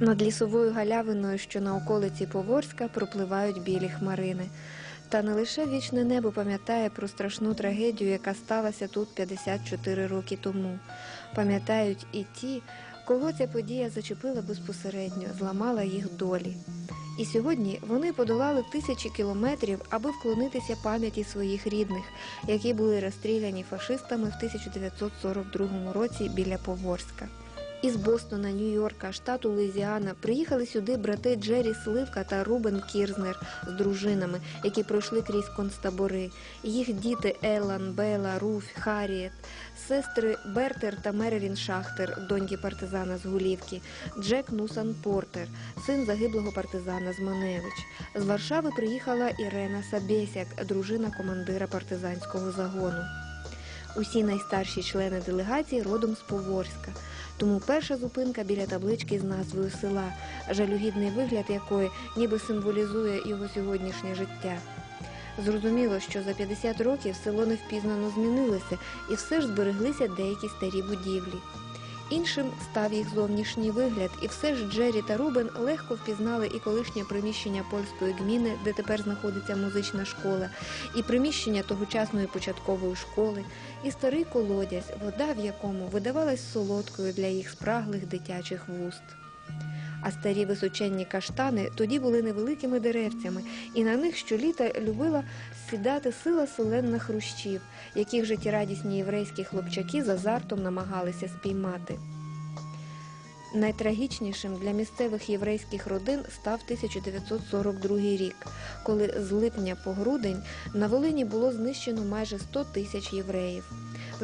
Над лісовою галявиною, що на околиці Поворська, пропливають білі хмарини. Та не лише вічне небо пам'ятає про страшну трагедію, яка сталася тут 54 роки тому. Пам'ятають і ті, кого ця подія зачепила безпосередньо, зламала їх долі. І сьогодні вони подолали тисячі кілометрів, аби вклонитися пам'яті своїх рідних, які були розстріляні фашистами в 1942 році біля Поворська. Із Бостона, Нью-Йорка, штату Луїзіана приїхали сюди брати Джері Сливка та Рубен Кірзнер з дружинами, які пройшли крізь концтабори. Їх діти Еллан, Бела, Руф, Харріет, сестри Бертер та Мерерін Шахтер, доньки партизана з Гулівки, Джек Нусан Портер, син загиблого партизана з Маневич. З Варшави приїхала Ірена Сабєсяк, дружина командира партизанського загону. Усі найстарші члени делегації родом з Поворська. Тому перша зупинка біля таблички з назвою села, жалюгідний вигляд якої ніби символізує його сьогоднішнє життя. Зрозуміло, що за 50 років село невпізнано змінилося і все ж збереглися деякі старі будівлі. Іншим став їх зовнішній вигляд, і все ж Джері та Рубен легко впізнали і колишнє приміщення польської гміни, де тепер знаходиться музична школа, і приміщення тогочасної початкової школи, і старий колодязь, вода в якому видавалась солодкою для їх спраглих дитячих вуст. А старі височенні каштани тоді були невеликими деревцями, і на них щоліта любила сідати сила соленна хрущів, яких життєрадісні єврейські хлопчаки з азартом намагалися спіймати. Найтрагічнішим для місцевих єврейських родин став 1942 рік, коли з липня по грудень на Волині було знищено майже 100 тисяч євреїв.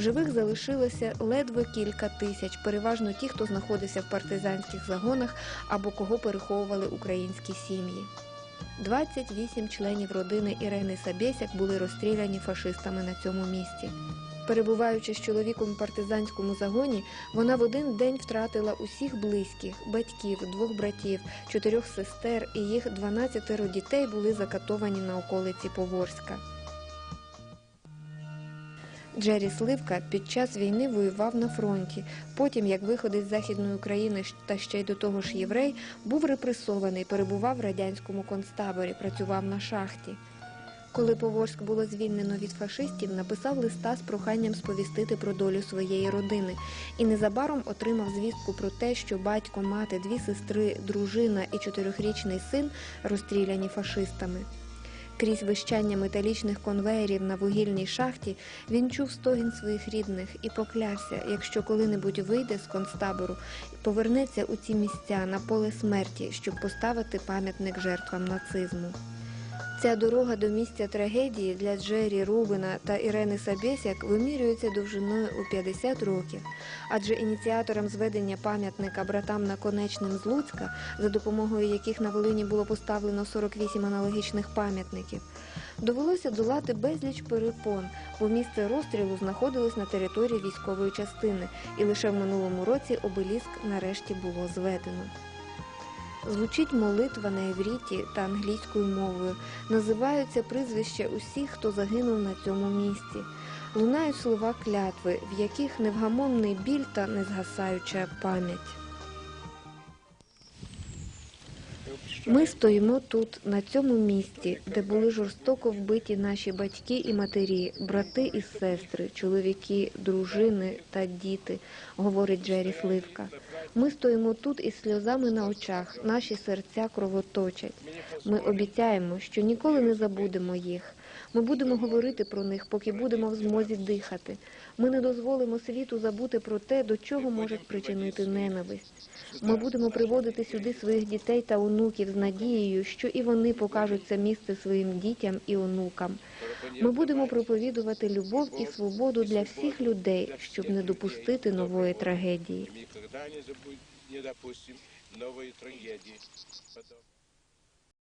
Живих залишилося ледве кілька тисяч, переважно ті, хто знаходився в партизанських загонах або кого переховували українські сім'ї. 28 членів родини Ірени Сабєсяк були розстріляні фашистами на цьому місці. Перебуваючи з чоловіком в партизанському загоні, вона в один день втратила усіх близьких, батьків, двох братів, чотирьох сестер і їх 12 дітей були закатовані на околиці Поворська. Джері Сливка під час війни воював на фронті. Потім, як виходить з Західної України та ще й до того ж єврей, був репресований, перебував в радянському концтаборі, працював на шахті. Коли Поворськ було звільнено від фашистів, написав листа з проханням сповістити про долю своєї родини і незабаром отримав звістку про те, що батько, мати, дві сестри, дружина і чотирьохрічний син розстріляні фашистами. Крізь вищання металічних конвеєрів на вугільній шахті він чув стогін своїх рідних і поклявся, якщо коли-небудь вийде з концтабору, повернеться у ці місця на поле смерті, щоб поставити пам'ятник жертвам нацизму. Ця дорога до місця трагедії для Джері Рубина та Ірени Сабєсяк вимірюється довжиною у 50 років, адже ініціаторам зведення пам'ятника братам наконечним з Луцька, за допомогою яких на Волині було поставлено 48 аналогічних пам'ятників, довелося долати безліч перепон, бо місце розстрілу знаходилось на території військової частини, і лише в минулому році обеліск нарешті було зведено. Звучить молитва на євріті та англійською мовою. Називаються прізвища усіх, хто загинув на цьому місці. Лунають слова клятви, в яких невгамонний біль та незгасаюча пам'ять. Ми стоїмо тут, на цьому місці, де були жорстоко вбиті наші батьки і матері, брати і сестри, чоловіки, дружини та діти, говорить Джері Сливка. Ми стоїмо тут із сльозами на очах, наші серця кровоточать. Ми обіцяємо, що ніколи не забудемо їх. Ми будемо говорити про них, поки будемо в змозі дихати. Ми не дозволимо світу забути про те, до чого може причинити ненависть. Ми будемо приводити сюди своїх дітей та онуків з надією, що і вони покажуть це місце своїм дітям і онукам. Ми будемо проповідувати любов і свободу для всіх людей, щоб не допустити нової трагедії. Не, допустим новой трагедии.